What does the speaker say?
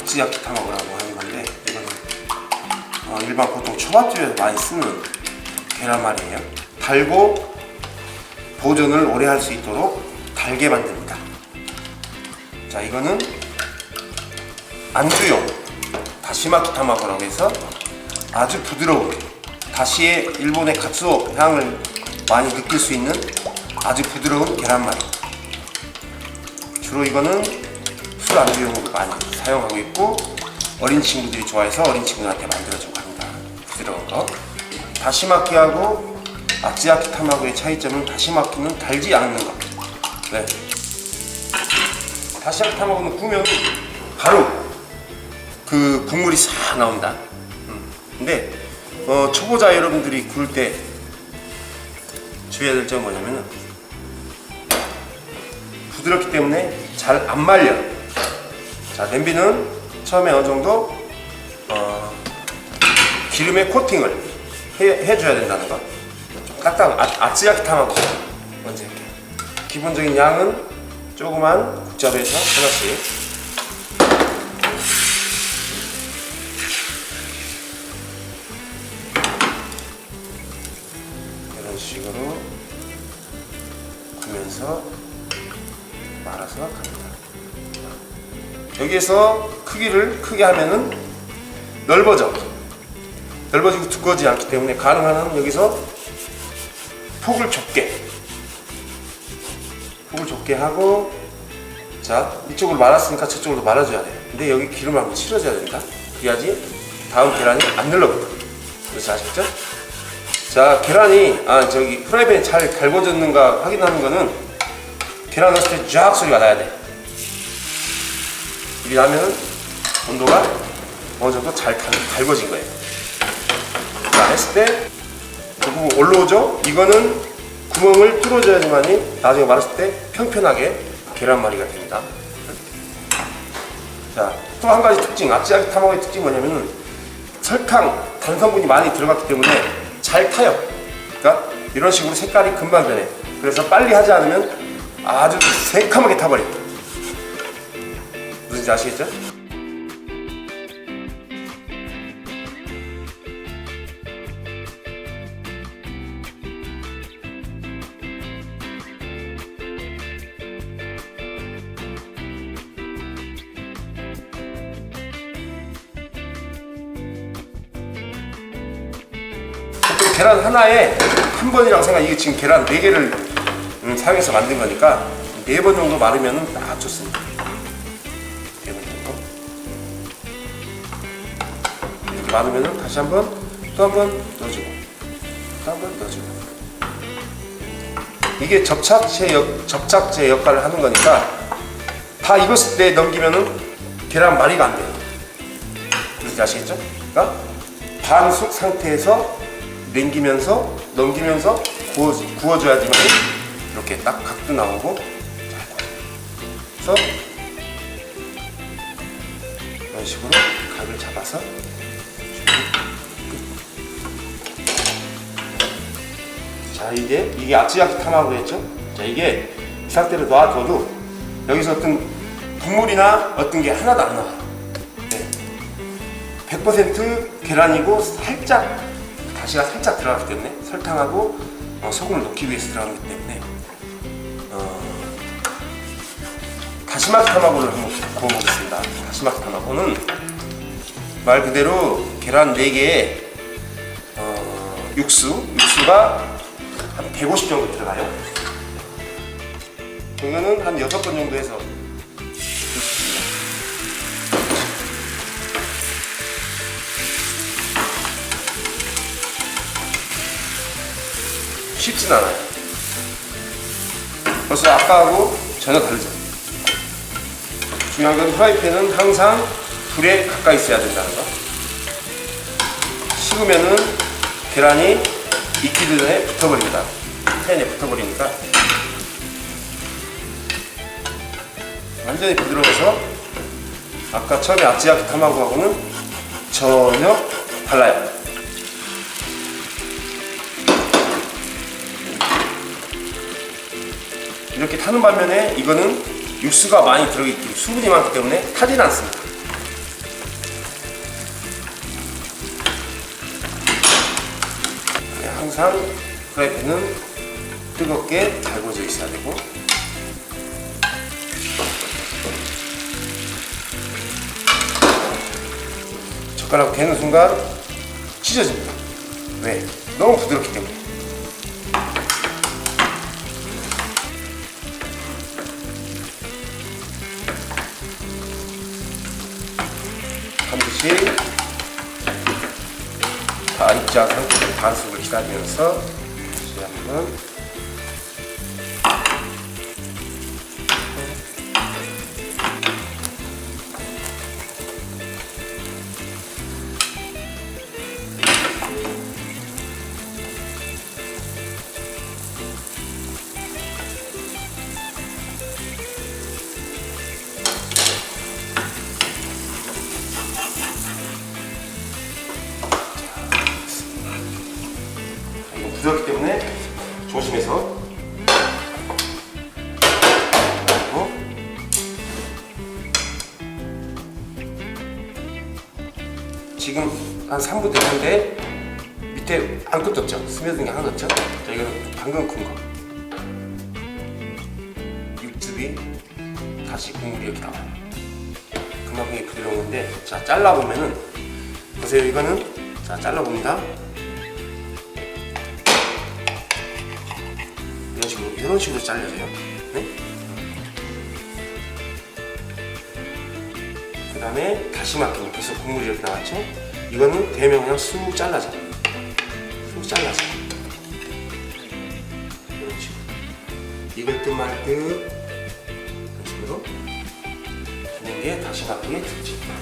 아찌야키 타마고라고 하는 건데 이거는 어, 일반 보통 초밥집에서 많이 쓰는 계란말이에요. 달고 보존을 오래 할 수 있도록 달게 만듭니다. 자 이거는 안주용 다시마 키 타마고라고 해서 아주 부드러운 다시의 일본의 가츠오 향을 많이 느낄 수 있는 아주 부드러운 계란말이 주로 이거는 술 안주용으로 많이 사용하고 있고 어린 친구들이 좋아해서 어린 친구들한테 만들어주고 합니다 부드러운 거 다시마키하고 아찌야키 타마고의 차이점은 다시마키는 달지 않는 것 네. 다시마키 타마고는 구우면 바로 그 국물이 싹 나옵니다 음. 근데 어, 초보자 여러분들이 구울 때 주의해야 될 점은 뭐냐면은 부드럽기 때문에 잘 안 말려. 자 냄비는 처음에 어느 정도 어, 기름에 코팅을 해, 해줘야 된다는 거. 좀 까딱 아, 아츠야키 타마고 먼저 이렇게 기본적인 양은 조그만 국자배에서 하나씩. 이런 식으로 구면서 말아서 갑니다. 여기에서 크기를 크게 하면은 넓어져. 넓어지고 두꺼워지지 않기 때문에 가능한 한 여기서 폭을 좁게 폭을 좁게 하고 자 이쪽으로 말았으니까 저쪽으로 말아줘야 돼. 근데 여기 기름하고 치러져야 된다. 그래야지 다음 계란이 안 늘러붙어. 그래서 아시겠죠? 자 계란이 아 저기 프라이팬에 잘 달궈졌는가 확인하는 거는 계란 넣었을 때 쫙 소리가 나야 돼. 이게 나면 온도가 어느 정도 잘 달, 달궈진 거예요. 자 했을 때그 부분 올라오죠? 이거는 구멍을 뚫어줘야지만이 나중에 말았을 때 평평하게 계란말이가 됩니다. 자, 또 한 가지 특징, 아찌아기 타마고의 특징이 뭐냐면은 설탕, 단성분이 많이 들어갔기 때문에 잘 타요. 그러니까 이런 식으로 색깔이 금방 변해. 그래서 빨리 하지 않으면 아주 새카맣게 타버려. 무슨지 아시겠죠? 계란 하나에 한 번이라고 생각. 이게 지금 계란 네 개를 음, 사용해서 만든 거니까 네번 정도 마르면은 딱 좋습니다. 이렇게 마르면은 다시 한 번, 또 한 번 넣어주고, 또 한 번 넣어주고. 이게 접착제 역, 접착제 역할을 하는 거니까 다 익었을 때 넘기면은 계란 말이가 안 돼요. 무슨 아시겠죠? 그러니까 반숙 상태에서 냉기면서 넘기면서 구워, 구워줘야지만 이렇게 딱 각도 나오고. 그래서 이런 식으로 각을 잡아서 자 이게 이게 타마고 했죠? 자 이게 이 상태로 놔둬도 여기서 어떤 국물이나 어떤 게 하나도 안 나와요. 네. 100% 계란이고 살짝 다시가 살짝 들어가기 때문에 설탕하고 어, 소금을 넣기 위해서 들어가기 때문에 어, 다시마키 타마고를 한번 구워보겠습니다. 다시마키 타마고는 말 그대로 계란 4개에 어, 육수, 육수가 한 150 정도 들어가요. 이거는 한 6번 정도 해서. 쉽진 않아요. 벌써 아까하고 전혀 다르죠. 중요한 건 프라이팬은 항상 불에 가까이 있어야 된다는 거. 식으면은 계란이 익기 전에 붙어버립니다. 팬에 붙어버리니까 완전히 부드러워서 아까 처음에 아찌야키 타마고하고는 전혀 달라요. 이렇게 타는 반면에 이거는 육수가 많이 들어있기 수분이 많기 때문에 타진 않습니다. 항상 프라이팬은 뜨겁게 달궈져 있어야 되고 젓가락 대는 순간 찢어집니다. 왜? 너무 부드럽기 때문에. 반드시 다 익지 반숙을 기다리면서 다시 한번 조심해서 그리고 지금 한 3분 됐는데 밑에 아무것도 없죠? 스며든 게 하나도 없죠? 자 이거는 방금 큰 거. 육즙이 다시 국물이 이렇게 나와요. 그만큼 부드러운 건데 자 잘라보면은 보세요 이거는 자 잘라봅니다. 식으로 이런 식으로 잘려져요. 네? 그 다음에 다시마끼는 벌써 국물이 이렇게 나왔죠? 이거는 대면 그냥 쑥 잘라져. 쑥 잘라져. 이런 식으로. 익을 듯말 듯. 이런 식으로 주는 게 다시마끼의 특징.